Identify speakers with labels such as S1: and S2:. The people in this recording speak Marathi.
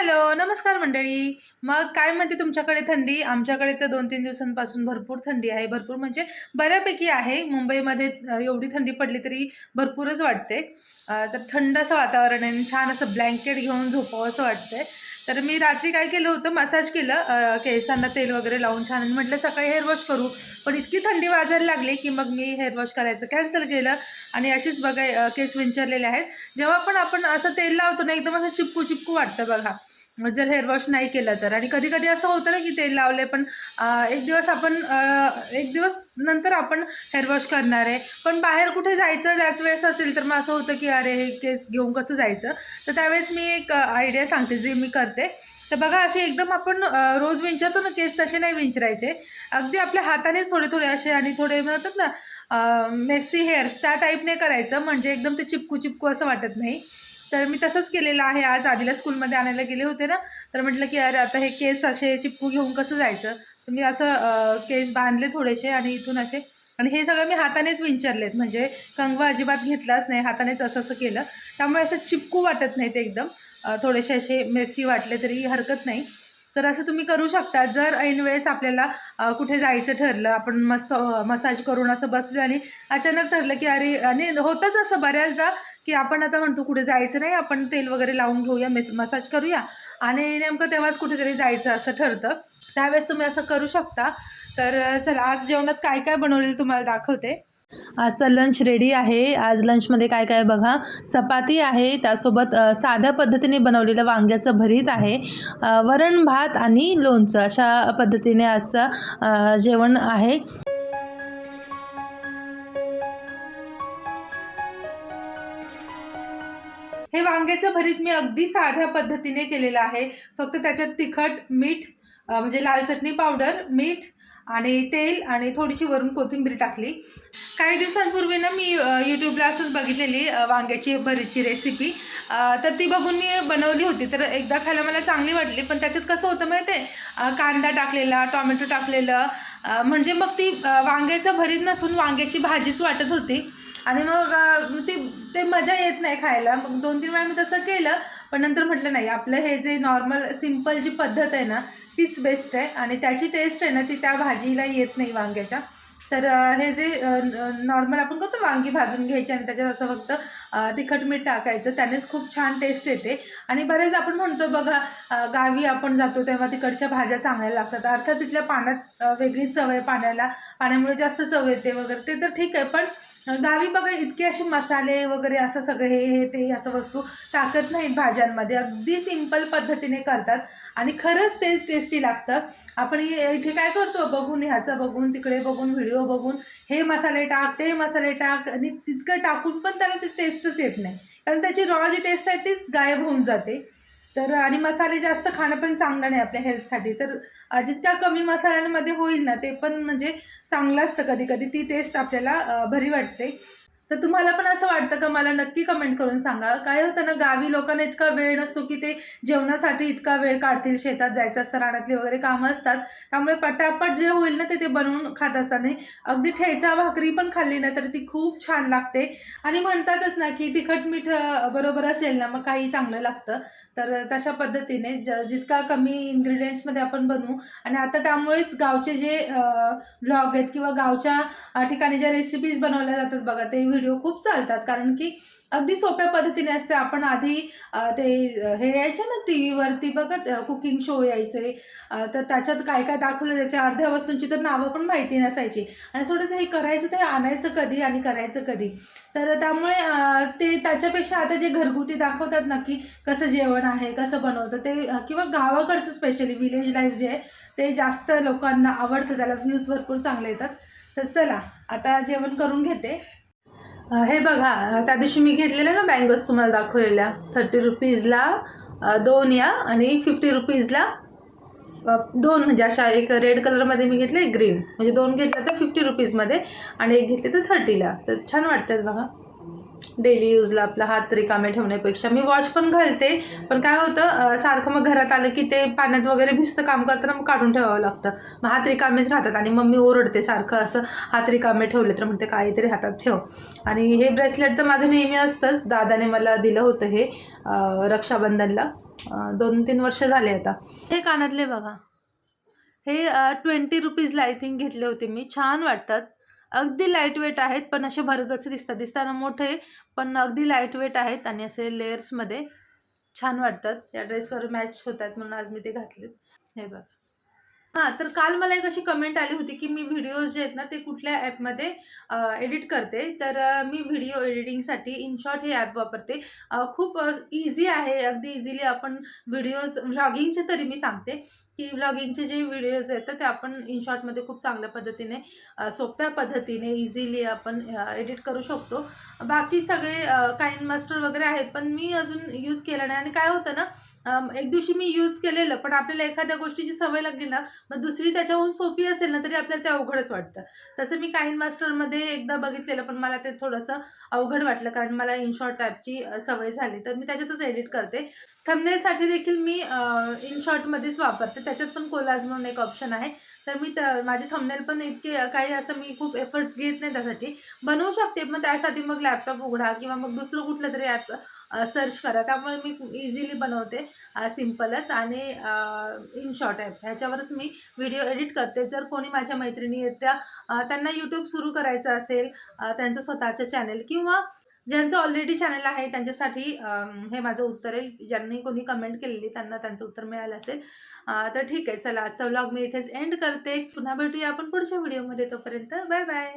S1: हॅलो नमस्कार मंडळी. मग काय म्हणते तुमच्याकडे थंडी? आमच्याकडे तर दोन तीन दिवसांपासून भरपूर थंडी आहे. भरपूर म्हणजे बऱ्यापैकी आहे. मुंबईमध्ये एवढी थंडी पडली तरी भरपूरच वाटते. तर थंड असं वातावरण आहे आणि छान असं ब्लँकेट घेऊन झोपावं असं वाटतंय. तर मी रात्री काय केलं होतं मसाज केलं केसांना तेल वगैरे लावून छान आणि म्हटलं सकाळी हेअरवॉश करू. पण इतकी थंडी वाजायला लागली की मग मी हेअर वॉश करायचं कॅन्सल केलं आणि अशीच बघा केस विंचरलेले आहेत. जेव्हा पण आपण असं तेल लावतो ना एकदम असं चिपकू चिपकू वाटतं बघा. जर हेअर वॉश नाही केलं तर. आणि कधी कधी असं होतं ना की तेल लावले पण एक दिवस आपण एक दिवस नंतर आपण हेअर वॉश करणार आहे. पण बाहेर कुठे जायचं त्याच वेळेस असेल तर मग असं होतं की अरे हे केस घेऊन कसं जायचं? तर त्यावेळेस मी एक आयडिया सांगते जे मी करते. तर बघा असे एकदम आपण रोज विंचरतो ना केस तसे नाही विंचरायचे. अगदी आपल्या हातानेच थोडे थोडे असे आणि थोडे म्हणतात ना मेसी हेअर्स त्या टाईपने करायचं. म्हणजे एकदम ते चिपकू चिपकू असं वाटत नाही. तर मी तसंच केलेलं आहे. आज आधीला स्कूलमध्ये आणायला गेले होते ना तर म्हटलं की अरे आता हे केस असे चिपकू घेऊन कसं जायचं? तर मी असं केस बांधले थोडेसे आणि इथून असे. आणि हे सगळं मी हातानेच विंचरलेत. म्हणजे कंगवा अजिबात घेतलाच नाही. हातानेच असं असं केलं. त्यामुळे असं चिपकू वाटत नाही ते एकदम. थोडेसे असे मेसी वाटले तरी हरकत नाही. तर असं तुम्ही करू शकता. जर ऐन वेळेस आपल्याला कुठे जायचं ठरलं आपण मस्त मसाज करून असं बसलो आणि अचानक ठरलं की अरे आणि होतंच असं बऱ्याचदा की आपण आता म्हणतो कुठे जायचं नाही आपण तेल वगैरे लावून घेऊया मेस मसाज करूया. आणि नेमकं तेव्हाच कुठेतरी जायचं असं ठरतं. त्यावेळेस तुम्ही असं करू शकता. तर चला आज जेवणात काय काय बनवलेलं तुम्हाला दाखवते. आजचा लंच रेडी आहे. आज लंचमध्ये काय काय बघा. चपाती आहे त्यासोबत साध्या पद्धतीने बनवलेलं वांग्याचं भरीत आहे. वरण भात आणि लोणचं अशा पद्धतीने आजचं जेवण आहे. हे वांग्याचं भरीत मी अगदी साध्या पद्धतीने केलेलं आहे. फक्त त्याच्यात तिखट मीठ म्हणजे लाल चटणी पावडर मीठ आणि तेल आणि थोडीशी वरून कोथिंबीर टाकली. काही दिवसांपूर्वी ना मी यूट्यूबला असंच बघितलेली वांग्याची भरीतची रेसिपी तर ती बघून मी बनवली होती. तर एकदा खायला मला चांगली वाटली. पण त्याच्यात कसं होतं माहिती आहे कांदा टाकलेला टॉमॅटो टाकलेलं म्हणजे मग ती वांग्याचं भरीत नसून वांग्याची भाजीच वाटत होती. आणि मग ते ती ते मजा येत नाही खायला. मग दोन तीन वेळा मी तसं केलं पण नंतर म्हटलं नाही. आपलं हे जे नॉर्मल सिंपल जी पद्धत आहे ना तीच बेस्ट आहे. आणि त्याची टेस्ट आहे ना ती त्या भाजीला येत नाही वांग्याच्या. तर हे जे नॉर्मल आपण करतो वांगी भाजून घ्यायची आणि त्याच्यात असं फक्त तिखट मीठ टाकायचं. त्यानेच खूप छान टेस्ट येते. आणि बरेच आपण म्हणतो बघा गावी आपण जातो तेव्हा तिकडच्या भाज्या चांगल्या लागतात. अर्थात तिथल्या पाण्यात वेगळी वेगळीच चव आहे. पाण्याला पाण्यामुळे जास्त चव येते वगैरे. ते तर ठीक आहे पण गावी बघा इतके असे मसाले वगैरे असं सगळे हे हे ते असं वस्तू टाकत नाहीत भाज्यांमध्ये. अगदी सिंपल पद्धतीने करतात. आणि खरंच ते टेस्टी लागतं. आपण इथे काय करतो? बघून ह्याचं बघून तिकडे बघून व्हिडिओ बघून हे मसाले टाक ते मसाले टाक आणि तितकं टाकून पण त्याला ती टेस्टच येत नाही. कारण त्याची रॉ जी टेस्ट आहे तीच गायब होऊन जाते. तर आणि मसाले जास्त खाणं पण चांगलं नाही आपल्या हेल्थसाठी तर जितक्या कमी मसाल्यांमध्ये होईल ना ते पण म्हणजे चांगलं असतं कधी कधी ती टेस्ट आपल्याला भरी वाटते. तर तुम्हाला पण असं वाटतं का? मला नक्की कमेंट करून सांगा. काय होतं ना गावी लोकांना इतका वेळ नसतो की ते जेवणासाठी इतका वेळ काढतील शेतात जायचं असतं रानातली वगैरे कामं असतात. त्यामुळे पटापट जे होईल ना ते ते बनवून खात असताना. अगदी ठेचा भाकरी पण खाल्ली ना तर ती खूप छान लागते. आणि म्हणतातच ना की तिखट मीठ बरोबर असेल ना मग काही चांगलं लागतं. तर तशा पद्धतीने ज जितका कमी इन्ग्रेडियंट्समध्ये आपण बनवू. आणि आता त्यामुळेच गावचे जे ब्लॉग आहेत किंवा गावच्या ठिकाणी ज्या रेसिपीज बनवल्या जातात बघा ते व्हिडिओ खूप चालतात. कारण की अगदी सोप्या पद्धतीने असते. आपण आधी ते हे यायचे ना टी व्हीवरती बघा कुकिंग शो यायचे. तर त्याच्यात काय काय दाखवलं जायचे. अर्ध्या वस्तूंची तर नावं पण माहिती नसायची. आणि थोडंसं हे करायचं ते आणायचं कधी आणि करायचं कधी. तर त्यामुळे ते त्याच्यापेक्षा आता जे घरगुती दाखवतात ना की कसं जेवण आहे कसं बनवतं ते किंवा गावाकडचं स्पेशली विलेज लाईफ जे आहे ते जास्त लोकांना आवडतं. त्याला व्ह्यूज भरपूर चांगले येतात. तर चला आता जेवण करून घेते. हे बघा त्या दिवशी मी घेतलेल्या ना बँगल्स तुम्हाला दाखवलेल्या. थर्टी रुपीजला दोन या आणि फिफ्टी रुपीजला दोन. म्हणजे अशा एक रेड कलरमध्ये मी घेतले एक ग्रीन. म्हणजे दोन घेतल्या तर फिफ्टी रुपीजमध्ये आणि एक घेतले तर थर्टीला. तर छान वाटतात बघा. डेली यूजला आपला हात रिकामे ठेवण्यापेक्षा. मी वॉच पण घालते पण काय होतं सारखं मग घरात आलं की ते पाण्यात वगैरे भिजतं काम करताना मग काढून ठेवावं लागतं. मग हात रिकामेच राहतात आणि मम्मी ओरडते सारखं असं हात रिकामे ठेवले तर म्हणते काहीतरी हातात ठेव. आणि हे ब्रेसलेट तर माझं नेहमी असतंच. दादाने मला दिलं होतं हे रक्षाबंधनला. दोन तीन वर्ष झाले आता. हे कानातले बघा. हे ट्वेंटी रुपीजला आय थिंक घेतले होते मी. छान वाटतात. अगदी लाइट वेट आहेत पण असे भरगच दिसतात. दिसताना मोठे पण अगदी लाइट वेट आहेत आणि असे लेयर्समध्ये छान वाटतात. या ड्रेसवर मॅच होत आहेत म्हणून आज मी ते घातलेत. हे बघ. हां तर काल मला एक अशी कमेंट आली होती की मी व्हिडिओज जे आहेत ना ते कुठल्या ॲपमध्ये एडिट करते. तर मी व्हिडिओ एडिटिंगसाठी इनशॉट हे ॲप वापरते. खूप इझी आहे. अगदी इझिली आपण व्हिडिओज व्लॉगिंगचे तरी मी सांगते. की ब्लॉगिंगचे जे व्हिडिओज आहेत तर ते आपण इनशॉर्टमध्ये खूप चांगल्या पद्धतीने सोप्या पद्धतीने इझिली आपण एडिट करू शकतो. बाकी सगळे काइन मास्टर वगैरे आहेत पण मी अजून यूज केलं नाही. आणि काय होतं ना एक दिवशी मी यूज केलेलं पण आपल्याला एखाद्या गोष्टीची सवय लागली ना मग दुसरी त्याच्याहून सोपी असेल ना तरी आपल्याला ते अवघडच वाटतं. तसं मी काइन मास्टरमध्ये एकदा बघितलेलं पण मला ते थोडंसं अवघड वाटलं कारण मला इनशॉर्ट टाईपची सवय झाली. तर मी त्याच्यातच एडिट करते. थंबनेलसाठी देखील मी इनशॉटमध्येच वापरते. त्याच्यात पण कोलाज म्हणून एक ऑप्शन आहे. तर मी तर माझे थंबनेल पण इतके काही असं मी खूप एफर्ट्स घेत नाही त्यासाठी. बनवू शकते मग त्यासाठी मग लॅपटॉप उघडा किंवा मग दुसरं कुठलं तरी ॲप सर्च करा. त्यामुळे मी इझिली बनवते सिम्पलच आणि इनशॉट ॲप ह्याच्यावरच मी व्हिडिओ एडिट करते. जर कोणी माझ्या मैत्रिणी आहेत त्यांना यूट्यूब सुरू करायचं असेल त्यांचं स्वतःचं चॅनल किंवा ज्यांचं ऑलरेडी चॅनल आहे त्यांच्यासाठी हे माझं उत्तर आहे. ज्यांनी कोणी कमेंट केलेली त्यांना त्यांचं उत्तर मिळालं असेल. तर ठीक आहे चला आजचा व्लॉग मी इथेच एंड करते. पुन्हा भेटूया आपण पुढच्या व्हिडिओमध्ये तोपर्यंत बाय बाय